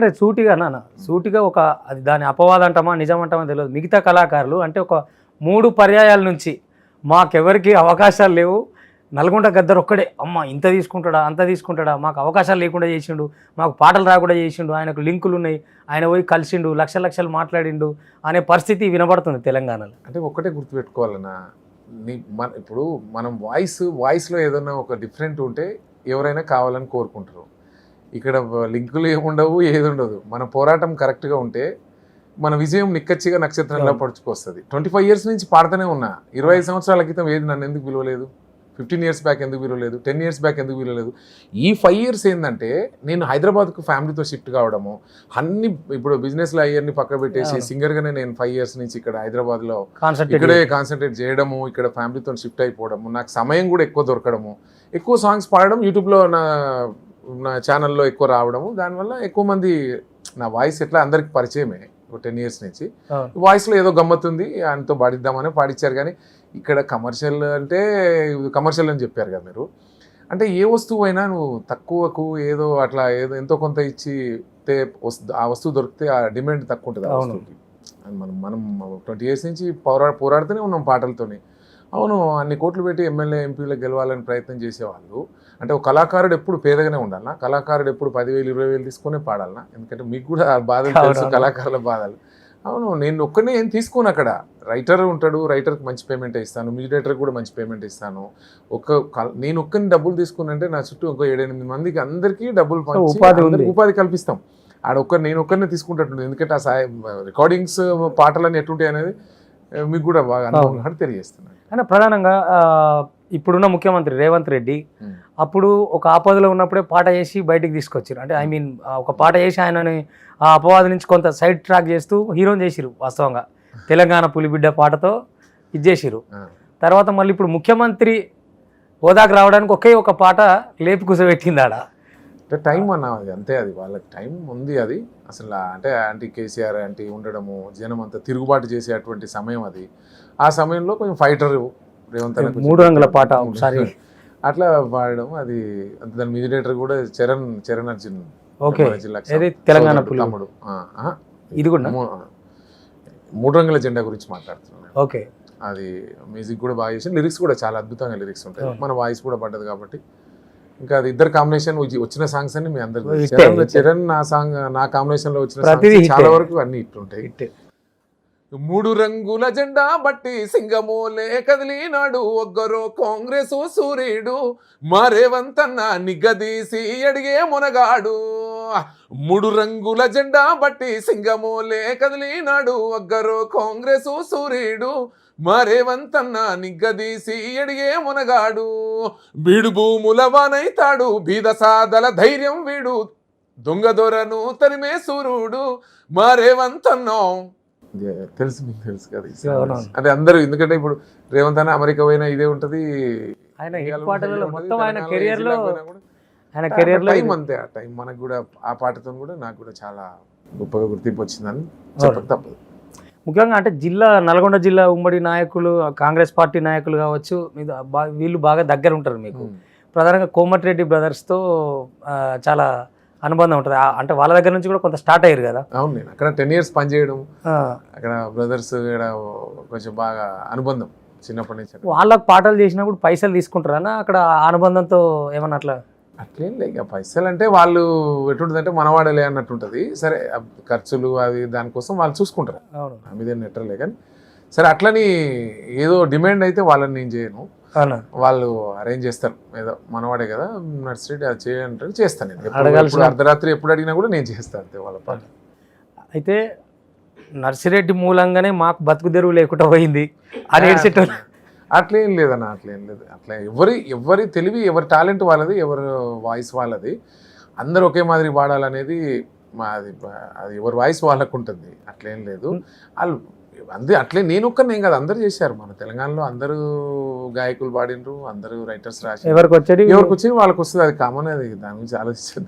ఇక్కడ సూటిగా నాన్న సూటిగా ఒక అది దాని అపవాదం అంటామా నిజం అంటామా తెలియదు. మిగతా కళాకారులు అంటే ఒక మూడు పర్యాయాల నుంచి మాకెవరికి అవకాశాలు లేవు. నల్గొండ గద్దరు ఒక్కడే అమ్మ ఇంత తీసుకుంటాడా అంత తీసుకుంటాడా మాకు అవకాశాలు లేకుండా చేసిండు మాకు పాటలు రాకుండా చేసిండు ఆయనకు లింకులు ఉన్నాయి ఆయన పోయి కలిసిండు లక్ష లక్షలు మాట్లాడిండు అనే పరిస్థితి వినబడుతుంది తెలంగాణలో. అంటే ఒక్కటే గుర్తుపెట్టుకోవాలన్నా నీ మన ఇప్పుడు మనం వాయిస్ వాయిస్లో ఏదైనా ఒక డిఫరెంట్ ఉంటే ఎవరైనా కావాలని కోరుకుంటారు. ఇక్కడ లింకులు ఏముండవు ఏది ఉండదు. మన పోరాటం కరెక్ట్గా ఉంటే మన విజయం నిక్కచ్చిగా నక్షత్రంలో పడుచుకొస్తుంది. ట్వంటీ ఫైవ్ ఇయర్స్ నుంచి పాడుతూనే ఉన్నా. ఇరవై సంవత్సరాల క్రితం ఏది నన్ను ఎందుకు విలువలేదు ఫిఫ్టీన్ ఇయర్స్ బ్యాక్ ఎందుకు విలువలేదు టెన్ ఇయర్స్ బ్యాక్ ఎందుకు విలువలేదు ఈ ఫైవ్ ఇయర్స్ ఏంటంటే నేను హైదరాబాద్కు ఫ్యామిలీతో షిఫ్ట్ కావడము అన్ని ఇప్పుడు బిజినెస్లో అయ్యన్ని పక్క పెట్టేసి. సింగర్గానే నేను ఫైవ్ ఇయర్స్ నుంచి ఇక్కడ హైదరాబాద్లో ఇక్కడే కాన్సన్ట్రేట్ చేయడము ఇక్కడ ఫ్యామిలీతో షిఫ్ట్ అయిపోవడము నాకు సమయం కూడా ఎక్కువ దొరకడము. ఎక్కువ సాంగ్స్ పాడడం యూట్యూబ్లో నా నా ఛానల్లో ఎక్కువ రావడము. దానివల్ల ఎక్కువ మంది నా వాయిస్ ఎట్లా అందరికి పరిచయమే. ఒక టెన్ ఇయర్స్ నుంచి. వాయిస్లో ఏదో గమ్మత్తుంది. ఆయనతో పాడిద్దామని పాడిచ్చారు కానీ ఇక్కడ కమర్షియల్ అంటే కమర్షియల్ అని చెప్పారు కదా మీరు. అంటే ఏ వస్తువు అయినా నువ్వు తక్కువకు ఏదో అట్లా ఏదో ఎంతో కొంత ఇచ్చి ఆ వస్తువు దొరికితే ఆ డిమాండ్ తక్కువ ఉంటుంది మనం మనం ట్వంటీ ఇయర్స్ నుంచి పోరా పోరాడుతూనే ఉన్నాం పాటలతోని. అవును అన్ని కోట్లు పెట్టి ఎమ్మెల్యే ఎంపీలకు గెలవాలని ప్రయత్నం చేసేవాళ్ళు. అంటే ఒక కళాకారుడు ఎప్పుడు పేదగానే ఉండాలనా? కళాకారుడు ఎప్పుడు పదివేలు ఇరవై వేలు తీసుకునే పాడాలనా? ఎందుకంటే మీకు కూడా బాధలు తెలుసు. కళాకారుల బాధలు. అవును నేను ఒక్కనే ఏం తీసుకోను అక్కడ. రైటర్ ఉంటాడు రైటర్కి మంచి పేమెంట్ ఇస్తాను మ్యూజిక్ డైరెక్టర్కి కూడా మంచి పేమెంట్ ఇస్తాను. ఒక్క కల్- నేను ఒక్కని డబ్బులు తీసుకున్నంటే నా చుట్టూ ఇంకో ఏడెనిమిది మందికి అందరికీ డబ్బులు ఉపాధి కల్పిస్తాం. ఆడ ఒక్కరు నేను ఒక్కరినే తీసుకుంటట్టు ఎందుకంటే ఆ సాయం రికార్డింగ్స్ పాటలన్నీ ఎట్లుంటాయి అనేది మీకు కూడా బాగా అనుభవం తెలియజేస్తున్నాను. అంటే ప్రధానంగా ఇప్పుడున్న ముఖ్యమంత్రి రేవంత్ రెడ్డి. అప్పుడు ఒక ఆపదలో ఉన్నప్పుడే పాట చేసి బయటికి తీసుకొచ్చారు అంటే ఐ మీన్ ఒక పాట చేసి ఆయనని ఆ అపవాది నుంచి కొంత సైడ్ ట్రాక్ చేస్తూ హీరోని చేసిరు వాస్తవంగా తెలంగాణ పులిబిడ్డ పాటతో ఇది చేసిరు. తర్వాత మళ్ళీ ఇప్పుడు ముఖ్యమంత్రి హోదాకు రావడానికి ఒకే ఒక పాట లేపి కూసబెట్టింది ఆడ అంటే టైం అన్న అది అంతే అది. వాళ్ళకి టైం ఉంది అది. అసలు అంటే యాంటీ కేసీఆర్ యాంటీ ఉండడము జనం అంతా తిరుగుబాటు చేసేటువంటి సమయం అది. ఆ సమయంలో కొంచెం ఫైటర్ రేవంత్ మూడు రంగుల పాట ఒకసారి. అట్లా పాడడం అది. దాని మ్యూజిడేటర్ కూడా చరణ్ చరణ్ అర్జున్ ఓకే. తెలంగాణ తమ్ముడు. ఇది కూడా మూడు రంగుల జెండా గురించి మాట్లాడుతున్నాను ఓకే. అది మ్యూజిక్ కూడా బాగా చేసి లిరిక్స్ కూడా చాలా అద్భుతంగా లిరిక్స్ ఉంటాయి. మన వాయిస్ కూడా పడ్డది కాబట్టి ఇంకా అది ఇద్దరు కాంబినేషన్ వచ్చిన సాంగ్స్ అన్ని మీ అందరికి చరణ్. చరణ్ నా సాంగ్ నా కాంబినేషన్లో వచ్చిన చాలా. వరకు అన్ని ఇట్లుంటాయి మూడు రంగుల జెండా బట్టి సింగమోలే కదిలినాడు ఒగ్గరో కాంగ్రెస్ సూర్యుడు మరేవంతన్న నిగ్గదీసి అడిగే మునగాడు మూడు రంగుల జెండా బట్టి సింగమోలే కదిలినాడు ఒగ్గరో కాంగ్రెస్ సూర్యుడు మరేవంతన్న నిగ్గదీసి అడిగే మునగాడు. బీడు భూముల వానైతాడు బీద సాదల ధైర్యం వీడు. దొంగ దొరను తరిమే సూర్యుడు మరేవంతన్నో తెలుసు మీకు తెలుసు కదా. అంటే అందరూ ఎందుకంటే ఇప్పుడు రేవంత్ అన్న అమెరికా పోయినా ఇదే ఉంటది. ఆయన మొత్తం ఆయన కెరియర్లో ఆయన కెరియర్లో టైం అంతే ఆ టైం మనకు కూడా ఆ పాటతో కూడా నాకు కూడా చాలా గొప్పగా గుర్తింపు వచ్చిందని చెప్పక తప్పదు. ముఖ్యంగా అంటే జిల్లా నల్గొండ జిల్లా ఉమ్మడి నాయకులు కాంగ్రెస్ పార్టీ నాయకులు కావచ్చు వీళ్ళు బాగా దగ్గర ఉంటారు మీకు. ప్రధానంగా కోమటిరెడ్డి బ్రదర్స్తో చాలా అనుబంధం ఉంటుంది. అంటే వాళ్ళ దగ్గర నుంచి కూడా కొంత స్టార్ట్ అయ్యారు కదా. అవును నేను అక్కడ టెన్ ఇయర్స్ పనిచేయడం అక్కడ బ్రదర్స్ ఇక్కడ కొంచెం బాగా అనుబంధం చిన్నప్పటి నుంచి. వాళ్ళకు పాటలు చేసినప్పుడు పైసలు తీసుకుంటారనా అక్కడ అనుబంధంతో ఏమన్నా అట్లా అట్లేం లే ఇక పైసలు అంటే వాళ్ళు ఎటుంటుందంటే మనవాడలే అన్నట్టు ఉంటుంది సరే ఖర్చులు అవి దానికోసం వాళ్ళు చూసుకుంటారు. అవును. నా మీద నెట్టలే కానీ సరే అట్లని ఏదో డిమాండ్ అయితే వాళ్ళని నేను చేయను. వాళ్ళు అరేంజ్ చేస్తారు. ఏదో మనవాడే కదా నర్సరీ అది చేయంటారు చేస్తాను నేను. అర్ధరాత్రి ఎప్పుడు అడిగినా కూడా నేను చేస్తాను అంతే వాళ్ళ పాట. అయితే నర్సిరెడ్డి మూలంగానే మాకు బతుకు తెరువు లేకుండా పోయింది. అని ఏడ్చేటోళ్ళు అట్లేం లేదన్న అట్లేం లేదు. అట్లా ఎవరి ఎవరి తెలివి ఎవరి టాలెంట్ వాళ్ళది ఎవరి వాయిస్ వాళ్ళది. అందరూ ఒకే మాదిరి పాడాలనేది మాది అది ఎవరి వాయిస్ వాళ్ళకు ఉంటుంది. అట్లేం లేదు. వాళ్ళు అందే అట్లే నేను ఒక్కనే ఏం కాదు అందరూ చేశారు. మన తెలంగాణలో అందరూ గాయకులు పాడినరు అందరూ రైటర్స్ రాసి ఎవరికి వచ్చేది? ఎవరికి వచ్చింది? వాళ్ళకి వస్తుంది. అది కామన్ అది. దాని గురించి ఆలోచించదు